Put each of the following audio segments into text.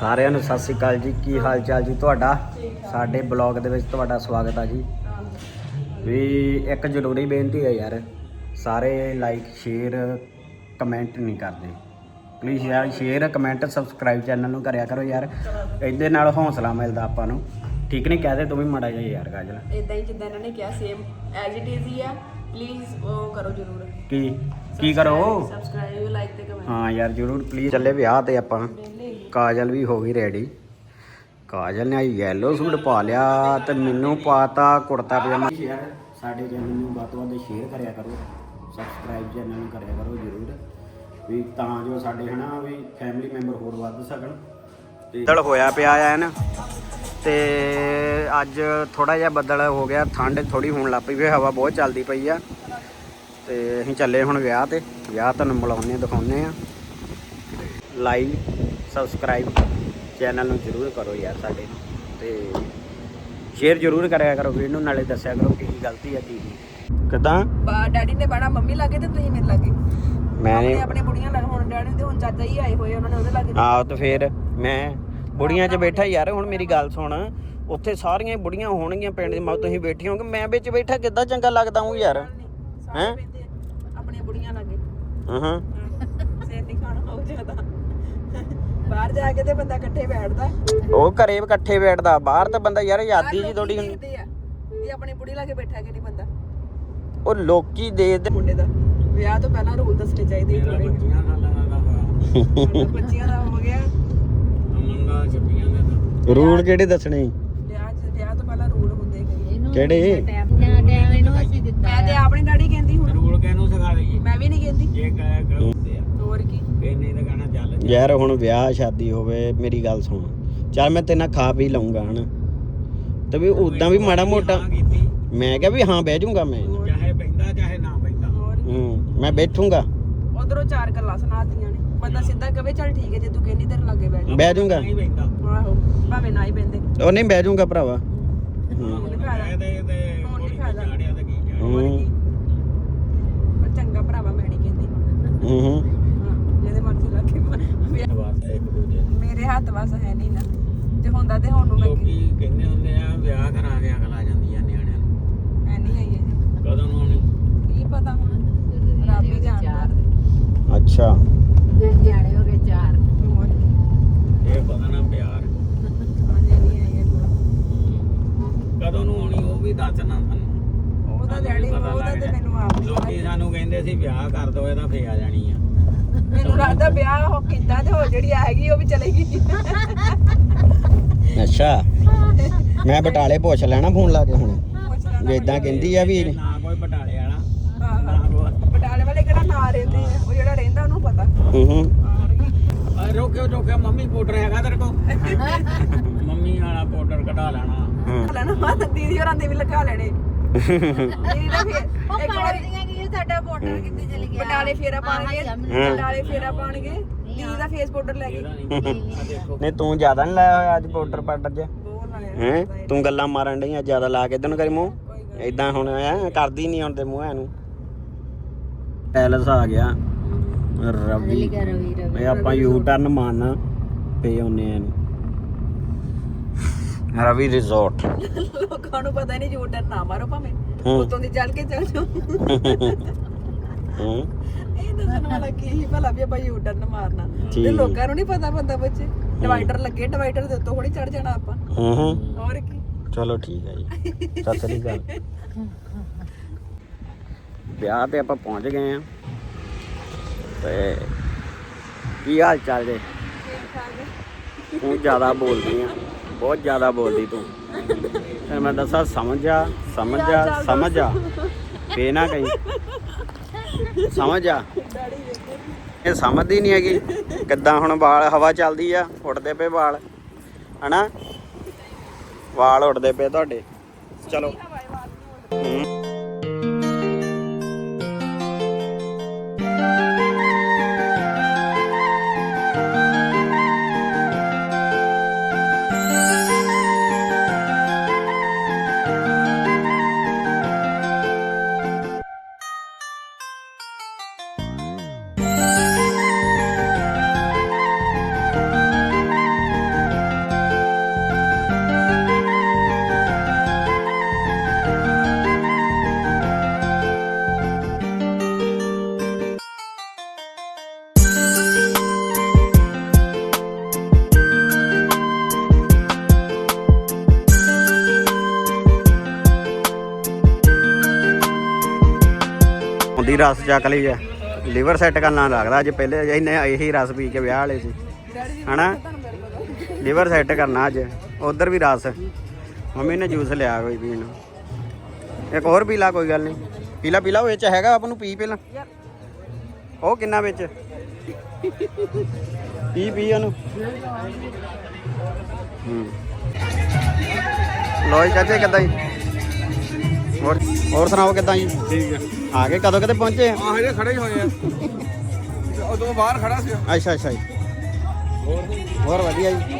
ਸਾਰਿਆਂ ਨੂੰ ਸਤਿ ਸ੍ਰੀ ਅਕਾਲ ਜੀ। ਕੀ ਹਾਲ ਚਾਲ ਜੀ ਤੁਹਾਡਾ? ਸਾਡੇ ਬਲੌਗ ਦੇ ਵਿੱਚ ਤੁਹਾਡਾ ਸਵਾਗਤ ਆ ਜੀ। ਵੀ ਇੱਕ ਜ਼ਰੂਰੀ ਬੇਨਤੀ ਹੈ ਯਾਰ ਸਾਰੇ ਲਾਈਕ ਸ਼ੇਅਰ ਕਮੈਂਟ ਨਹੀਂ ਕਰਦੇ। ਪਲੀਜ਼ ਯਾਰ ਸ਼ੇਅਰ ਕਮੈਂਟ ਸਬਸਕ੍ਰਾਈਬ ਚੈਨਲ ਨੂੰ ਕਰਿਆ ਕਰੋ ਯਾਰ। ਇਹਦੇ ਨਾਲ ਹੌਸਲਾ ਮਿਲਦਾ ਆਪਾਂ ਨੂੰ। ਠੀਕ ਨਹੀਂ ਕਹਦੇ ਤੂੰ ਵੀ ਮਾੜਾ ਜਿਹਾ ਯਾਰ ਕਾਜਲ ਇਦਾਂ ਹੀ ਜਿੱਦਾਂ ਇਹਨਾਂ ਨੇ ਕਿਹਾ ਸੇਮ ਐਜ਼ ਇਟ ਇਜ਼ ਹੀ ਆ। ਪਲੀਜ਼ ਉਹ ਕਰੋ ਜ਼ਰੂਰ। ਕੀ? ਕੀ ਕਰੋ? ਸਬਸਕ੍ਰਾਈਬ ਲਾਈਕ ਤੇ ਕਮੈਂਟ ਹਾਂ ਯਾਰ ਜ਼ਰੂਰ ਪਲੀਜ਼ ਚੱਲੇ ਵਿਆਹ ਤੇ ਆਪਾਂ। ਕਾਜਲ ਵੀ ਹੋ ਗਈ ਰੈਡੀ ਕਾਜਲ ਨੇ ਯੈਲੋ ਸੂਟ ਪਾ ਲਿਆ ਤੇ ਮੈਨੂੰ ਪਾਤਾ ਕੁੜਤਾ ਪਜਾਮਾ। ਯਾਰ ਸਾਡੇ ਚੈਨਲ ਨੂੰ ਵੱਧ ਤੋਂ ਵੱਧ ਸ਼ੇਅਰ ਕਰਿਆ ਕਰੋ ਸਬਸਕ੍ਰਾਈਬ ਚੈਨਲ ਨੂੰ ਕਰਿਆ ਕਰੋ ਜ਼ਰੂਰ। ਵੀ ਤਾਂ ਜੋ ਸਾਡੇ ਹਨਾ ਵੀ ਫੈਮਿਲੀ ਮੈਂਬਰ ਹੋਰ ਵੱਧ ਸਕਣ। ਤੇ ਬੱਦਲ ਹੋਇਆ ਪਿਆ ਆ ਨਾ ਤੇ ਅੱਜ ਥੋੜਾ ਜਿਹਾ ਬੱਦਲ ਹੋ ਗਿਆ ਠੰਡ ਥੋੜੀ ਹੋਣ ਲੱਗ ਪਈ ਵੀ ਹਵਾ ਬਹੁਤ ਚੱਲਦੀ ਪਈ ਆ। ਤੇ ਅਸੀਂ ਚੱਲੇ ਹੁਣ ਵਿਆਹ ਤੇ ਵਿਆਹ ਤੁਹਾਨੂੰ ਮਿਲਾਉਂਦੇ ਦਿਖਾਉਂਦੇ ਆ ਲਾਈਕ ਸਬਸਕ੍ਰਾਈਬ ਚੈਨਲ ਨੂੰ ਜਰੂਰ ਕਰੋ ਯਾਰ ਸਾਡੇ ਨੂੰ ਤੇ ਸ਼ੇਅਰ ਜਰੂਰ ਕਰਿਆ ਕਰੋ ਵੀਡੀਓ ਨੂੰ ਨਾਲੇ ਦੱਸਿਆ ਕਰੋ ਕੀ ਗਲਤੀ ਆ ਕੀ ਨਹੀਂ। ਕਿਦਾਂ? ਬਾ ਡੈਡੀ ਨੇ ਬੜਾ ਮੰਮੀ ਲਾਗੇ ਤੇ ਤੁਸੀਂ ਮੇਰੇ ਲਾਗੇ। ਮੈਂ ਆਪਣੇ ਆਪਣੇ ਬੁੜੀਆਂ ਲੱਗ ਹੁਣ ਡੈਡੀ ਤੇ ਹੁਣ ਚਾਚਾ ਹੀ ਆਏ ਹੋਏ ਉਹਨਾਂ ਨੇ ਉਹਦੇ ਲਾਗੇ ਆਹ ਤੇ ਫੇਰ ਮੈਂ ਬੁੜੀਆਂ 'ਚ ਬੈਠਾ ਯਾਰ ਹੁਣ ਮੇਰੀ ਗੱਲ ਸੁਣ ਉੱਥੇ ਸਾਰੀਆਂ ਹੀ ਬੁੜੀਆਂ ਹੋਣਗੀਆਂ ਪਿੰਡ ਦੇ ਮਾ ਤੁਸੀਂ ਬੈਠੇ ਹੋਗੇ ਮੈਂ ਵਿੱਚ ਬੈਠਾ ਕਿੱਦਾਂ ਚੰਗਾ ਲੱਗਦਾ ਹੂੰ ਯਾਰ? ਹੈਂ? ਬਹਿੰਦੇ ਆ, ਆਪਣੀਆਂ ਬੁੜੀਆਂ ਲਾਗੇ। ਹਾਂ ਸਿਰ ਨਹੀਂ ਖਾਣਾ ਹੋ ਜ਼ਿਆਦਾ। ਬਾਹਰ ਜਾ ਕੇ ਤੇ ਬੰਦਾ ਇਕੱਠੇ ਬੈਠਦਾ। ਉਹ ਘਰੇ ਇਕੱਠੇ ਬੈਠਦਾ। ਬਾਹਰ ਤਾਂ ਬੰਦਾ ਯਾਰ ਆਜ਼ਾਦੀ ਜੀ ਥੋੜੀ ਹੁੰਦੀ ਦੇਖਦੇ ਆ ਵੀ ਆਪਣੀ ਬੁੜੀ ਲਾਗੇ ਬੈਠਾ ਕਿ ਨਹੀਂ ਬੰਦਾ। ਉਹ ਲੋਕੀ ਦੇ ਦੇ ਮੁੰਡੇ ਦਾ। ਵਿਆਹ ਤੋਂ ਪਹਿਲਾਂ ਰੂਲ ਦੱਸਣੇ ਚਾਹੀਦੇ ਸੀ ਥੋੜੇ ਬੱਚੀਆਂ ਦਾ ਹੋ ਗਿਆ। ਰੂਲ ਕਿਹੜੇ ਦੱਸਣੇ? ਵਿਆਹ ਚ ਵਿਆਹ ਤੋਂ ਪਹਿਲਾਂ ਰੂਲ ਹੁੰਦੇ ਕਈ ਕਿਹੜੇ? ਮੈਂ ਤੇ ਆਪਣੀ ਡੈਡੀ ਕਹਿੰਦੀ ਹੁਣ। ਰੂਲ ਕਿਹਨੂੰ ਸਿਖਾ ਲਈਏ ਮੈਂ ਵੀ ਨਹੀਂ ਕਹਿੰਦੀ। ਜੇ ਕਹਿ ਕਰਦੇ ਆ। ਹੋਰ ਕੀ? ਨਹੀਂ ਤਾਂ ਯਾਰ ਹੁਣ ਵਿਆਹ ਸ਼ਾਦੀ ਹੋਵੇ ਮੇਰੀ ਗੱਲ ਸੁਣ। ਚੱਲ ਮੈਂ ਤੇਰੇ ਨਾਲ ਖਾ ਪੀ ਲਊਂਗਾ ਹਨਾ? ਤੇ ਵੀ ਉਦਾਂ ਵੀ ਮਾੜਾ ਮੋਟਾ ਮੈਂ ਕਿਹਾ ਵੀ ਹਾਂ ਬਹਿ ਜਾਊਂਗਾ ਮੈਂ। ਚਾਹੇ ਪੈਂਦਾ ਚਾਹੇ ਨਾ ਪੈਂਦਾ ਹੋਰ? ਹੂੰ ਮੈਂ ਬੈਠੂੰਗਾ। ਉਧਰੋਂ ਚਾਰ ਗੱਲਾਂ ਸੁਣਾਤੀਆਂ ਨੇ। ਬੰਦਾ ਸਿੱਧਾ ਕਵੇ ਚੱਲ ਠੀਕ ਹੈ ਜੇ ਤੂੰ ਕਹਿੰਦੀ ਤੇਰੇ ਲਾਗੇ ਬੈਠ ਜਾ। ਬਹਿ ਜਾਊਂਗਾ। ਨਹੀਂ ਪੈਂਦਾ ਆਹੋ ਭਾਵੇਂ ਨਾ ਹੀ ਬੰਦੇ ਉਹ ਨਹੀਂ ਬਹਿ ਜਾਊਂਗਾ ਭਰਾਵਾ। ਹੂੰ। ਤੇ ਤੇ ਹੁਣ ਫਾਇਦਾ। ਚੰਗਾ ਭਰਾਵਾ ਮੈਂ ਨਹੀਂ ਕਹਿੰਦੀ। ਹਾਂ ਜਿਹਦੇ ਮਰਜ਼ੀ ਲੱਗੇ ਵਿਆਹ- ਬਸ ਇੱਕ ਦੂਜੇ ਨੂੰ। ਮੇਰੇ ਹੱਥ ਵਸ ਹੈ ਨਹੀਂ ਨਾ। ਤੇ ਹੁੰਦਾ ਤੇ ਹੁਣ ਨੂੰ ਮੈਂ ਲੋਕੀ ਕਹਿੰਦੇ ਹੁੰਦੇ ਆ ਵਿਆਹ ਕਰਾ ਕੇ ਅਗਲ ਆ ਜਾਂਦੀ ਆ ਨਿਆਣਿਆਂ ਨੂੰ। ਐ ਨਹੀਂ ਆਈ ਹੈ ਜੀ ਕਦੋਂ ਨੂੰ ਆਉਣੀ? ਕੀ ਪਤਾ ਹੁਣ? ਰੱਬ ਹੀ ਜਾਣਦਾ। ਅੱਛਾ। ਹੋਰ? ਕੀ। ਇਹ ਪਤਾ ਨਾ ਪਿਆਰ। ਅਜੇ ਨਹੀਂ ਆਈ ਹੈ ਕੋਈ। ਕਦੋਂ ਨੂੰ ਆਉਣੀ ਉਹ ਵੀ ਦੱਸਣਾ ਸਾਨੂੰ। ਉਹਦਾ ਡੈਡੀ ਉਹਦਾ ਤੇ ਮੈਨੂੰ ਆਪ ਨਹੀਂ ਲੋਕੀ ਸਾਨੂੰ ਕਹਿੰਦੇ ਸੀ ਵਿਆਹ ਕਰ ਦੋ ਇਹਦਾ ਫੇਰ ਆ ਜਾਣੀ ਆ। ਲੱਗਦਾ ਵਿਆਹ ਹੋ ਕੀਤਾ ਤੇ ਹੋ ਜਿਹੜੀ ਹੈਗੀ ਉਹ ਵੀ ਚਲੇਗੀ ਅੱਛਾ। ਮੈਂ ਬਟਾਲੇ ਪੁੱਛ ਲੈਣਾ ਫੋਨ ਲਾ ਕੇ ਹੁਣ। ਜੇ ਇਦਾਂ ਕਹਿੰਦੀ ਆ ਵੀ ਨਾ ਕੋਈ ਬਟਾਲੇ ਵਾਲਾ। ਬਟਾਲੇ ਵਾਲੇ ਕਿਹੜਾ ਨਾ ਰਹਿੰਦੇ ਆ? ਉਹ ਜਿਹੜਾ ਰਹਿੰਦਾ ਉਹਨੂੰ ਪਤਾ। ਹੂੰ ਹੂੰ। ਰੋਕਿਓ ਰੋਕਿਓ ਮੰਮੀ ਪਾਊਡਰ ਹੈਗਾ ਤੇਰੇ ਕੋਲ? ਮੰਮੀ ਵਾਲਾ ਪਾਊਡਰ ਕਢਾ ਲੈਣਾ। ਲੈਣਾ ਮਾ ਦੀਦੀ ਹੋਰਾਂ ਦੇ ਵੀ ਲਗਾ ਲੈਣੇ। ਦੀਦੀ ਦਾ ਫਿਰ ਇੱਕ ਵਾਰੀ ਬਟਾਲੇ ਫੇਰਾ ਪਾਣਗੇ। ਬਟਾਲੇ ਫੇਰਾ ਪਾਣਗੇ। ਦੀਦੀ ਦਾ ਫੇਸ ਪਾਊਡਰ ਲੈ ਗਏ ਨਹੀਂ। ਤੂੰ ਜ਼ਿਆਦਾ ਨਹੀਂ ਲਾਇਆ ਹੋਇਆ ਅੱਜ ਪਾਊਡਰ ਪਾਊਡਰ ਜਿਹਾ ਹੈ? ਤੂੰ ਗੱਲਾਂ ਮਾਰਨ ਡਈ ਆ ਜ਼ਿਆਦਾ ਲਾ ਕੇ ਇਧਰ ਨੂੰ ਕਰੀ ਮੂੰਹ? ਇਦਾਂ ਹੁਣ ਐ ਕਰਦੀ ਨਹੀਂ ਹੁਣ ਤੇ ਮੂੰਹ ਐਨੂੰ ਪੈਲਸ ਆ ਗਿਆ। ਰਵੀ। ਇਹ ਆਪਾਂ ਯੂ ਟਰਨ ਮਾਰਨਾ। ਪੇ ਆਉਨੇ ਆ। ਇਹਨੂੰ। ਰਵੀ ਰਿਜ਼ੋਰਟ ਨੀ। ਲੋਕਾਂ ਨੂੰ ਪਤਾ ਨਹੀਂ ਝੂਠ ਨਾ ਮਾਰੋ ਭਾਵੇਂ। ਉਤੋਂ ਦੀ ਚੱਲ ਕੇ ਚੱਲ ਜਾਓ। ਹੂੰ। ਇਹ ਦੱਸਣ ਵਾਲਾ ਕੀ ਸੀ ਭਲਾ ਵੀ ਆਪਾਂ ਯੂ ਟਰਨ ਮਾਰਨਾ। ਠੀਕ। ਤੇ ਲੋਕਾਂ ਨੂੰ ਨਹੀਂ ਪਤਾ ਬੰਦਾ ਬੱਚੇ ਡਿਵਾਈਡਰ ਲੱਗੇ ਡਿਵਾਈਡਰ ਦੇ ਉੱਤੋਂ ਥੋੜੀ ਚੜ ਜਾਣਾ ਆਪਾਂ। ਹੂੰ ਹੂੰ। ਹੋਰ ਕੀ? ਚਲੋ ਠੀਕ ਹੈ ਜੀ। ਸਤਿ ਸ੍ਰੀ ਅਕਾਲ। ਵਿਆਹ ਤੇ ਆਪਾਂ ਪਹੁੰਚ ਗਏ ਆ। ਤੇ ਕੀ ਹਾਲ ਚਾਲ ਜੇ? ਤੂੰ ਜ਼ਿਆਦਾ ਬੋਲਦੀ ਆ। ਬਹੁਤ ਜ਼ਿਆਦਾ ਬੋਲਦੀ ਤੂੰ। ਤੇ ਮੈਂ ਦੱਸਾਂ, ਸਮਝ ਆ ਸਮਝ ਆ ਸਮਝ। ਆ ਫੇ ਨਾ ਕਹੀਂ। ਸਮਝ। ਆ ਇਹ ਸਮਝਦੀ ਨਹੀਂ ਹੈਗੀ। ਕਿੱਦਾਂ ਹੁਣ ਵਾਲ, ਹਵਾ ਚੱਲਦੀ ਆ, ਉੱਡਦੇ ਪਏ ਵਾਲ। ਹਨਾ? ਵਾਲ ਉੱਡਦੇ ਪਏ ਤੁਹਾਡੇ। ਚਲੋ। ਪੂਰੀ ਰਸ ਚੱਕ ਲਈ ਆ। ਲੀਵਰ ਸੈੱਟ ਕਰਨਾ ਲੱਗਦਾ ਅੱਜ ਪਹਿਲੇ ਇਹਨੇ ਇਹੀ ਰਸ ਪੀ ਕੇ ਵਿਆਹ ਵਾਲੇ ਸੀ। ਹਨਾ? ਲੀਵਰ ਸੈੱਟ ਕਰਨਾ ਅੱਜ। ਉਧਰ ਵੀ ਰਸ। ਮੰਮੀ ਨੇ ਜੂਸ ਲਿਆ ਕੋਈ ਪੀਣ ਨੂੰ। ਇੱਕ ਹੋਰ ਪੀ ਲਾ, ਕੋਈ ਗੱਲ ਨਹੀਂ। ਪੀਲਾ ਪੀਲਾ ਉਹ ਵਿੱਚ ਹੈਗਾ, ਆਪ ਨੂੰ ਪੀ ਪਹਿਲਾਂ। ਉਹ ਕਿੰਨਾ ਵਿੱਚ? ਪੀ ਪੀ ਉਹਨੂੰ। ਹੂੰ। ਲੋਈ ਚਾਚੇ, ਕਿੱਦਾਂ ਜੀ? ਹੋਰ ਹੋਰ ਸੁਣਾਓ ਕਿੱਦਾਂ ਜੀ? ਠੀਕ ਹੈ। ਆ ਗਏ ਕਦੋਂ ਕਿਤੇ ਪਹੁੰਚੇ? ਆ? ਹਜੇ ਖੜੇ ਹੀ ਹੋਏ ਆ। ਉਦੋਂ ਬਾਹਰ ਖੜਾ ਸੀ। ਅੱਛਾ ਅੱਛਾ ਜੀ। ਹੋਰ ਵਧੀਆ ਜੀ।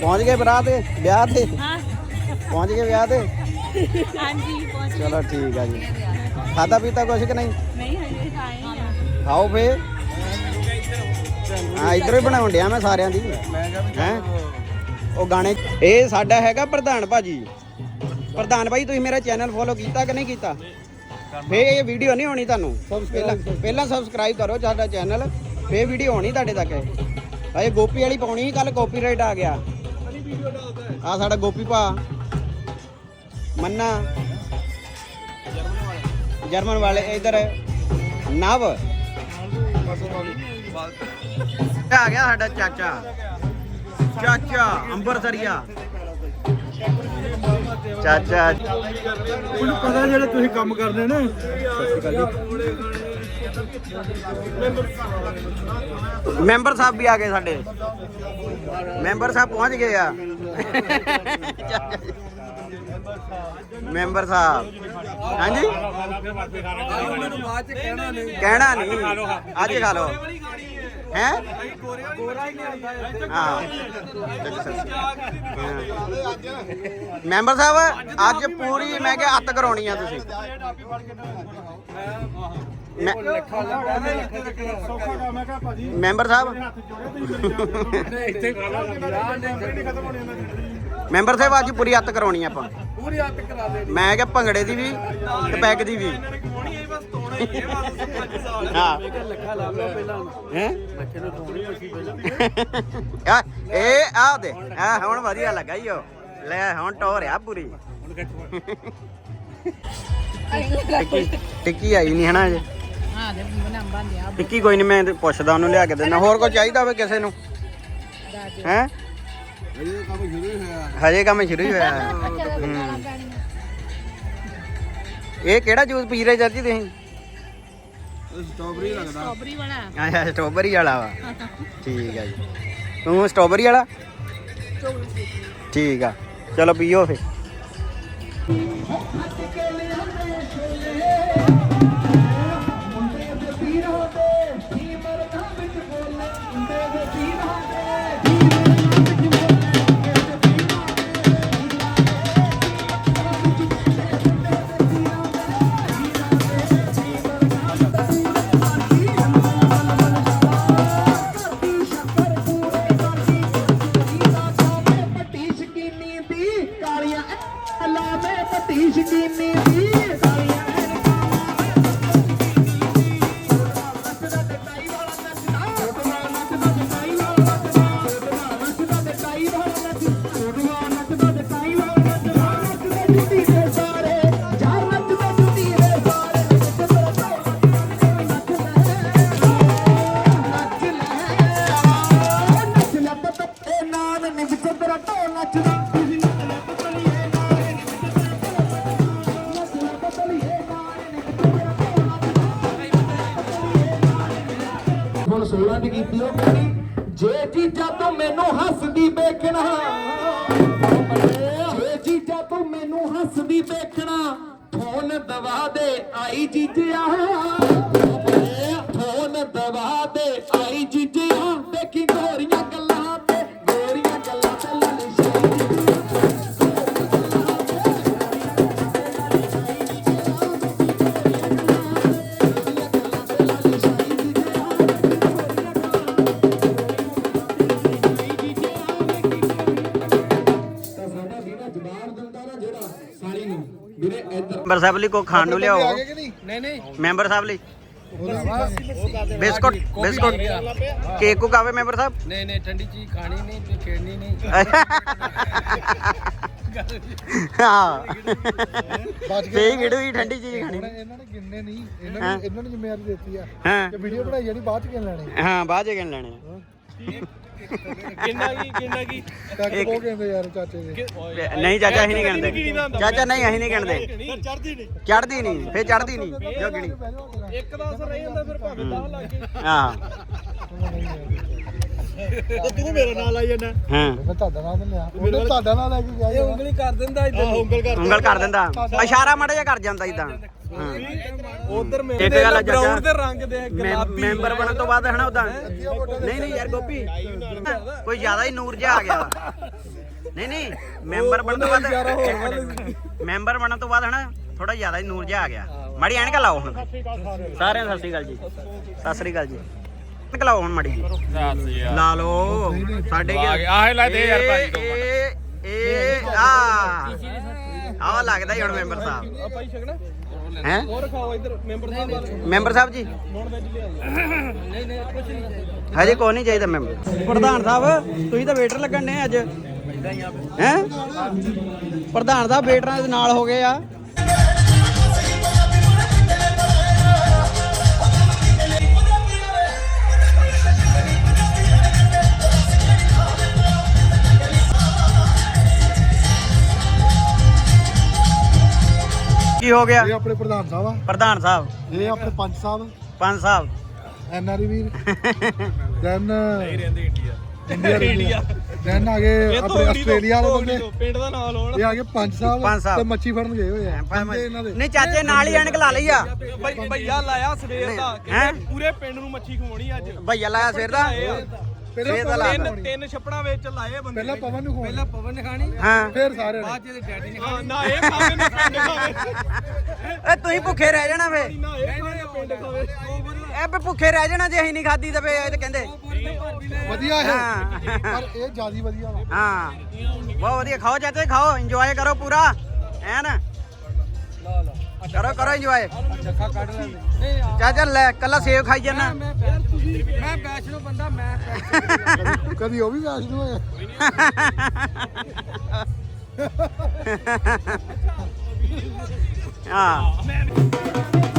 ਪਹੁੰਚ ਗਏ ਬਰਾਤ ਤੇ ਵਿਆਹ ਤੇ? ਪਹੁੰਚ ਗਏ ਵਿਆਹ ਤੇ? ਹਾਂਜੀ ਪਹੁੰਚ ਚਲੋ ਠੀਕ ਆ ਜੀ। ਖਾਦਾ ਪੀਤਾ ਕੁਛ ਕਿ ਨਹੀਂ? ਨਹੀਂ ਹਜੇ ਆਏ ਆ। ਖਾਓ ਫੇ ਹਾਂ ਇਧਰੋਂ ਹੀ ਬਣਾਉਣ ਡਿਆ ਮੈਂ ਸਾਰਿਆਂ ਦੀ। ਮੈਂ ਕਿਹਾ ਵੀ ਹੈ? ਉਹ ਗਾਣੇ ਇਹ ਸਾਡਾ ਹੈਗਾ ਪ੍ਰਧਾਨ ਭਾਜੀ। ਪ੍ਰਧਾਨ ਭਾਈ, ਤੁਸੀਂ ਮੇਰਾ ਚੈਨਲ ਫੋਲੋ ਕੀਤਾ ਕਿ ਨਹੀਂ ਕੀਤਾ? ਫੇ ਇਹ ਵੀਡੀਓ ਨਹੀਂ ਹੋਣੀ ਤੁਹਾਨੂੰ। ਪਹਿਲਾਂ ਪਹਿਲਾਂ ਸਬਸਕ੍ਰਾਈਬ ਕਰੋ ਸਾਡਾ ਚੈਨਲ। ਫੇ ਵੀਡੀਓ ਹੋਣੀ ਤੁਹਾਡੇ ਤੱਕ। ਇਹ ਗੋਪੀ ਵਾਲੀ ਪਾਉਣੀ ਕੱਲ ਕਾਪੀਰਾਈਟ ਆ ਗਿਆ। ਆ ਸਾਡਾ ਗੋਪੀ ਭਾ। ਮੰਨਾ। ਜਰਮਨ ਵਾਲੇ, ਇਧਰ। ਨਵ। ਆ ਗਿਆ ਸਾਡਾ ਚਾਚਾ। ਚਾਚਾ, ਅੰਬਰਸਰੀਆ। ਚਾਚਾ ਮੈਨੂੰ ਪਤਾ ਜਿਹੜੇ ਤੁਸੀਂ ਕੰਮ ਕਰਦੇ ਨੇ। ਮੈਂਬਰ ਸਾਹਿਬ ਵੀ ਆ ਗਏ ਸਾਡੇ। ਮੈਂਬਰ ਸਾਹਿਬ ਪਹੁੰਚ ਗਏ ਆ। ਮੈਂਬਰ ਸਾਹਿਬ। ਹਾਂਜੀ? ਕਹਿਣਾ ਨਹੀਂ। ਅੱਜ ਖਾ ਲਓ। ਹੈ? ਗੋਰਾ ਹੀ। ਨਹੀਂ ਆਉਂਦਾ ਹਾਂ ਮੈਂਬਰ ਸਾਹਿਬ ਅੱਜ ਪੂਰੀ ਮੈਂ ਕਿਹਾ ਅੱਤ ਕਰਾਉਣੀ ਆ ਤੁਸੀਂ। ਮੈਂਬਰ ਸਾਹਿਬ। ਮੈਂਬਰ ਸਾਹਿਬ ਅੱਜ ਪੂਰੀ ਅੱਤ ਕਰਾਉਣੀ ਆ ਆਪਾਂ। ਪੂਰੀ ਹੱਥ ਕਰਾ ਦੇ ਮੈਂ ਕਿਹਾ ਭੰਗੜੇ ਦੀ ਵੀ ਤੇ ਪੈਗ ਦੀ ਵੀ। ਹਾਂ ਲੱਖਾ ਲਾ ਲਓ ਪਹਿਲਾਂ। ਹੈ? ਲੱਖੇ ਨੂੰ ਧੋਣੀ ਅਸੀਂ ਪਹਿਲਾਂ। ਆ ਇਹ ਆ ਦੇ। ਆ ਹੁਣ ਵਧੀਆ ਲੱਗਾ ਈ ਓ। ਲੈ ਹੁਣ ਟੋਰਿਆ ਪੂਰੀ। ਹੁਣ ਖਿੱਚ ਟਿੱਕੀ ਟਿੱਕੀ ਆਈ ਨਹੀਂ ਹਨਾ ਅਜੇ। ਹਾਂ ਦੇ ਬਣਾਉਂਦਾ ਆ ਟਿੱਕੀ ਕੋਈ ਨਹੀਂ ਮੈਂ ਪੁੱਛਦਾ ਉਹਨੂੰ ਲਿਆ ਕੇ ਦੇਣਾ ਹੋਰ ਕੋਈ ਚਾਹੀਦਾ ਹੋਵੇ ਕਿਸੇ ਨੂੰ? ਹੈ? ਕੰਮ ਸ਼ੁਰੂ ਹੀ ਹੋਇਆ। ਹਜੇ ਕੰਮ ਸ਼ੁਰੂ ਹੀ ਹੋਇਆ। ਇਹ ਕਿਹੜਾ ਜੂਸ ਪੀ ਰਹੇ ਚਾਚੀ ਤੁਸੀਂ? ਸਟ੍ਰਾਬੇਰੀ ਲੱਗਦਾ। ਸਟ੍ਰਾਬੇਰੀ ਵਾਲਾ। ਅੱਛਾ ਸਟ੍ਰਾਬੇਰੀ ਵਾਲਾ ਵਾ। ਠੀਕ ਹੈ ਜੀ। ਤੂੰ ਸਟ੍ਰਾਬੇਰੀ ਵਾਲਾ? ਠੀਕ ਆ। ਚਲੋ ਪੀਓ ਫੇ 16 ਦੀ ਕੀਤੀ ਉਹ ਕਹਿੰਦੀ, ਜੇ ਜੀਜਾ ਤੂੰ ਮੈਨੂੰ ਹੱਸਦੀ ਵੇਖਣਾ। ਜੇ ਜੀਜਾ ਤੂੰ ਮੈਨੂੰ ਹੱਸਦੀ ਵੇਖਣਾ, ਫੋਨ ਦਵਾ ਦੇ ਆਈ ਜੀਜਿਆ। ਫੋਨ ਦਵਾ ਦੇ ਆਈ ਜੀਜਿਆ। ਦੇਖੀ ਗੋਰੀਆਂ ਗੱਲਾਂ ਮੈਂਬਰ ਸਾਹਿਬ ਲਈ ਕੋ ਖਾਣ ਨੂੰ ਲਿਆਓ। ਨਹੀਂ? ਨਹੀਂ ਮੈਂਬਰ ਸਾਹਿਬ ਲਈ। Biscuit biscuit. ਕੇਕ ਕੋ ਕਾਵੇ ਮੈਂਬਰ ਸਾਹਿਬ? ਨਹੀਂ ਨਹੀਂ ਠੰਡੀ ਚੀਜ਼ ਖਾਣੀ ਨਹੀਂ ਤੇ ਖੇਡਣੀ ਨਹੀਂ। ਹਾਂ। ਤੇ ਗਿੜੂ ਹੀ ਠੰਡੀ ਚੀਜ਼ ਖਾਣੀ? ਇਹਨਾਂ ਨੇ ਗਿਣਨੇ ਨਹੀਂ। ਇਹਨਾਂ। ਨੇ ਇਹਨਾਂ ਨੂੰ ਜ਼ਿੰਮੇਵਾਰੀ ਦਿੱਤੀ ਆ। ਕਿ ਵੀਡੀਓ ਬਣਾਈ ਜਾਣੀ ਬਾਅਦ ਚ ਗਿਣ ਲੈਣੇ? ਹਾਂ ਬਾਅਦ ਚ ਗਿਣ ਲੈਣੇ ਕਿੰਨਾ ਕੀ ਕਿੰਨਾ ਕੀ? ਕੱਕ ਉਹ ਕਹਿੰਦੇ ਯਾਰ ਚਾਚੇ ਦੇ। ਆ। ਨਹੀਂ ਚਾਚਾ ਅਸੀਂ ਨਹੀਂ ਗਿਣਦੇ ਚਾਚਾ ਨਹੀਂ ਅਸੀਂ ਨਹੀਂ ਫਿਰ ਚੜਦੀ ਨਹੀਂ। ਚੜਦੀ ਨਹੀਂ ਫੇਰ ਚੜਦੀ ਨਹੀਂ ਜੋ ਗਿਣੀ ਇੱਕ ਦਾ ਅਸਰ ਨਹੀਂ ਹੁੰਦਾ ਫਿਰ ਭਾਵੇਂ 10 ਲੱਗ ਗਏ। ਹਾਂ। ਤੇ ਤੂੰ ਮੇਰੇ ਨਾਲ ਆਈ ਜਾਂਦਾ। ਹਾਂ। ਮੈਂ ਤੁਹਾਡਾ ਤਾਂ ਲਿਆ ਉਹਨੇ ਤੁਹਾਡਾ ਨਾਮ ਲੈ ਕੇ ਗਿਆ ਯਾਰ। ਉਂਗਲੀ ਕਰ ਦਿੰਦਾ ਇਦਾਂ ਉਂਗਲ ਕਰ ਉਂਗਲ ਕਰ ਦਿੰਦਾ। ਇਸ਼ਾਰਾ ਮਾੜਾ ਜਿਹਾ ਕਰ ਜਾਂਦਾ ਇਦਾਂ। ਹਾਂ। ਉਧਰ ਇੱਕ ਗੱਲ ਆ ਚਾਚਾ? ਦੇ ਰੰਗ ਦੇ ਮੈਂ- ਮੈਂਬਰ ਬਣਨ ਤੋਂ ਬਾਅਦ ਹਨਾ ਉਦਾਂ? ਨਹੀਂ ਨਹੀਂ ਯਾਰ ਗੋਪੀ। ਕੋਈ ਜ਼ਿਆਦਾ ਹੀ ਨੂਰ ਜਿਹਾ ਆ ਗਿਆ। ਵਾ। ਨਹੀਂ ਨਹੀਂ ਮੈਂਬਰ ਬਣਨ ਤੋਂ ਬਾਅਦ ਇੱਕ ਮਿੰਟ। ਮੈਂਬਰ ਬਣਨ ਤੋਂ ਬਾਅਦ ਹਨਾ ਥੋੜਾ ਜ਼ਿਆਦਾ ਹੀ ਨੂਰ ਜਿਹਾ ਆ ਗਿਆ। ਮਾੜੀ ਐਨਕ ਲਾਓ ਹੁਣ। ਸਾਰਿਆਂ ਨੂੰ। ਸਤਿ ਸ੍ਰੀ ਅਕਾਲ ਜੀ। ਸਤਿ ਸ੍ਰੀ ਅਕਾਲ ਜੀ। ਐਨਕ ਲਾਓ ਹੁਣ ਮਾੜੀ ਜੀ ਲਾ ਲਓ। ਸਾਡੇ ਕੀ ਆਹ ਲੈ ਦੇ ਯਾਰ ਭਾਈ ਤੋਂ ਇਹ ਇਹ ਆ। ਆ ਲੱਗਦਾ ਹੀ ਹੁਣ ਮੈਂਬਰ ਸਾਹਿਬ। ਭਾਈ ਛਕਣਾ। ਹੈ? ਹੋਰ ਖਾਓ ਇੱਧਰ ਮੈਂਬਰ ਸਾਹਿਬ ਵਾਲੇ member Sahib ji. Non veg ਲਿਆ ਨਹੀਂ ਨਹੀਂ ਕੁਝ ਨਹੀਂ ਹਜੇ ਕੋਈ ਨਹੀਂ ਚਾਹੀਦਾ ਮੈਂਬਰ। ਪ੍ਰਧਾਨ ਸਾਹਿਬ ਤੁਸੀਂ ਤਾਂ ਵੇਟਰ ਲੱਗਣ ਨੇ ਅੱਜ। ਹੈ ਪ੍ਰਧਾਨ ਸਾਹਿਬ ਵੇਟਰਾਂ ਦੇ ਨਾਲ ਹੋ ਗਏ ਆ। ਕੀ ਹੋ ਗਿਆ? ਇਹ ਆਪਣੇ ਪ੍ਰਧਾਨ ਸਾਹਿਬ ਆ। ਪ੍ਰਧਾਨ ਸਾਹਿਬ। ਇਹ ਆਪਣੇ ਪੰਚ ਸਾਹਿਬ। ਪੰਜ ਸਾਹਿਬ। ਐਨਆਰਈ ਵੀਰ। ਦੈਨ ਰਹਿੰਦੇ ਇੰਡੀਆ। India India. ਦੈਨ ਆ ਗਏ ਆਪਣੇ ਆਸਟ੍ਰੇਲੀਆ ਵਾਲੇ ਬੰਦੇ। ਪਿੰਡ ਦਾ ਨਾਮ ਲਾਉਣ। ਇਹ ਆ ਗਏ ਪੰਜ ਪੰਜ ਸਾਹਿਬ। ਤੇ ਮੱਛੀ ਫੜਨ ਗਏ ਹੋਏ ਆ। ਬੰਦੇ ਇਹਨਾਂ ਦੇ। ਨਹੀਂ ਚਾਚੇ ਨਾਲ ਹੀ ਐਨਕ ਲਾ ਲਈ ਆ। ਭਈਆ ਲਾਇਆ ਸਵੇਰ ਦਾ। ਪੂਰੇ ਪਿੰਡ ਨੂੰ ਮੱਛੀ ਖਵਾਉਣੀ ਅੱਜ। ਭਈਆ ਲਾਇਆ ਸਿਰ ਦਾ? ਪਹਿਲਾਂ ਸਵੇਰ ਦਾ ਲਾ ਤਿੰਨ ਤਿੰਨ ਛੱਪੜਾਂ ਵਿੱਚ ਲਾਏ ਬੰਦੇ ਪਹਿਲਾਂ ਪਵਨ ਨੂੰ ਖਵਾਉਣਾ। ਪਵਨ ਨੇ ਖਾਣੀ। ਹਾਂ। ਫਿਰ ਸਾਰੇ ਨੇ ਇਹਦੇ ਡੈਡੀ ਨੇ ਖਾਣੀ। ਨਾ ਇਹ ਖਾਵੇ ਨਾ ਪਿੰਡ ਖਾਵੇ ਏ ਤੁਸੀਂ ਭੁੱਖੇ ਰਹਿ ਜਾਣਾ ਫੇ ਨਾ ਇਹ ਖਾਵੇ ਨਾ ਪਿੰਡ ਖਾਵੇ। ਇਹ ਵੀ ਭੁੱਖੇ ਰਹਿ ਜਾਣਾ ਜੇ ਅਸੀਂ ਨਹੀਂ ਖਾਦੀ ਤੇ ਫੇ ਇਹ ਤੇ ਕਹਿੰਦੇ। ਵਧੀਆ ਹਾਂ। ਹੈ। ਪਰ ਇਹ ਜਿਆਦੀ ਵਧੀਆ ਵਾ। ਹਾਂ। ਬਹੁਤ ਵਧੀਆ। ਖਾਓ ਚਾਚੇ ਖਾਓ। ਇੰਜੋਏ ਕਰੋ ਪੂਰਾ। ਐਨ ਕਰੋ ਕਰੋ ਇੰਜੋਏ ਚਾਚਾ ਲੈ ਕੱਲਾ ਸੇਬ ਖਾਈ ਜਾਣਾ ਮੈਂ ਵੈਸ਼ਨੋ ਬੰਦਾ ਮੈਂ ਕਦੀ ਉਹ ਵੀ ਵੈਸ਼ ਨੂੰ ਹੋਇਆ? ਹਾਂ।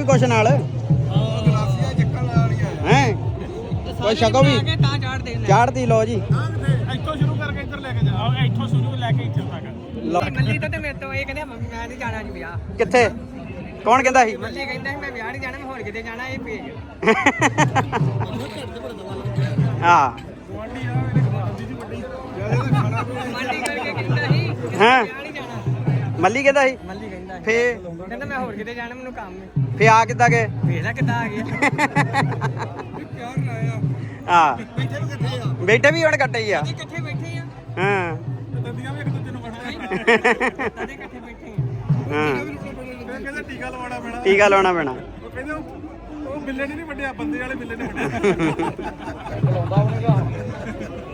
ਵੀ ਕੁਛ ਨਾਲ। ਗਲਾਸੀਆਂ ਚੱਕਣ ਵਾਲੀਆਂ ਹੈ ਕੋਈ ਛਕੋ ਵੀ ਤਾਂ ਚਾੜ ਦੇ ਚਾੜਦੀ ਲੋ ਜੀ। ਇੱਥੋਂ ਸ਼ੁਰੂ ਕਰਕੇ ਇੱਧਰ ਲੈ ਕੇ ਜਾ। ਇੱਥੋਂ ਸ਼ੁਰੂ ਲੈ ਕੇ ਇੱਥੇ ਤੱਕ। ਮੱਲੀ ਤਾਂ ਤੇ ਮੇਰੇ ਤੋਂ ਇਹ ਕਹਿੰਦੇ ਮੈਂ ਨਹੀਂ ਜਾਣਾ ਜੀ ਵਿਆਹ। ਕਿੱਥੇ? ਕੌਣ ਕਹਿੰਦਾ ਸੀ? ਮੱਲੀ ਕਹਿੰਦਾ ਸੀ ਮੈਂ ਵਿਆਹ ਨਹੀਂ ਜਾਣਾ ਮੈਂ ਹੋਰ ਕਿਤੇ ਜਾਣਾ ਇਹ ਭੇਜ। ਹਾਂ। ਹਾਂ? ਮੱਲੀ ਕਹਿੰਦਾ ਸੀ? ਮੱਲੀ ਕਹਿੰਦਾ ਸੀ। ਫੇ ਕਹਿੰਦਾ ਮੈਂ ਹੋਰ ਕਿਤੇ ਜਾਣਾ ਮੈਨੂੰ ਕੰਮ ਹੈ। ਫੇ ਆ ਕਿੱਦਾਂ ਗਏ? ਵੇਖ ਲੈ ਕਿੱਦਾਂ ਆ ਗਿਆ ਹਾਂ। ਬੈਠੇ ਵੀ ਹੁਣ ਕੱਟੇ ਹੀ ਆ। ਇਕੱਠੇ ਬੈਠੇ ਆ। ਹਾਂ। ਦੰਦੀਆਂ ਵੀ ਇੱਕ ਦੂਜੇ ਨੂੰ ਵੜਦੇ ਤਦੇ ਇਕੱਠੇ ਬੈਠੇ ਆ। ਹਾਂ। ਕਹਿੰਦੇ ਟੀਕਾ ਲਵਾਉਣਾ ਪੈਣਾ। ਟੀਕਾ ਲਾਉਣਾ ਪੈਣਾ। ਉਹ ਕਹਿੰਦੇ ਉਹ- ਉਹ ਬਿੱਲੇ ਨੇ ਨਹੀਂ ਵੱਡਿਆ ਬੰਦੇ ਵਾਲੇ ਬਿੱਲੇ ਨੇ ਵੱਡਿਆ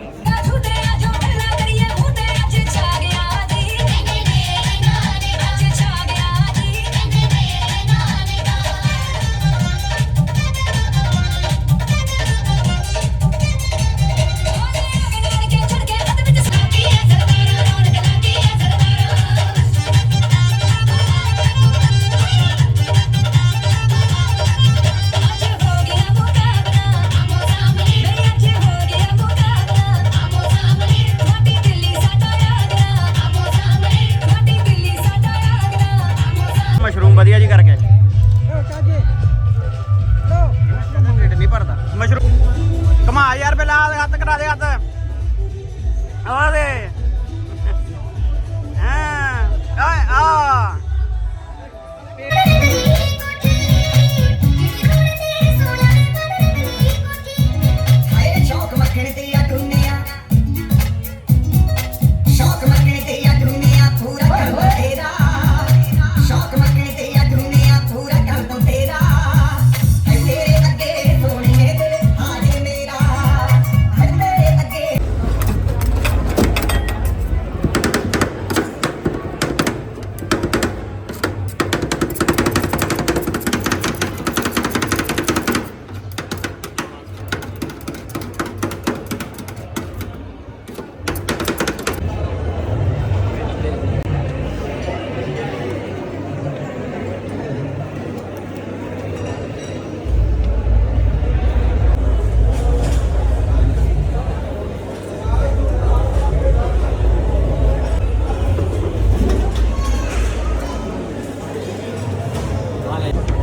ਵਾਲੇ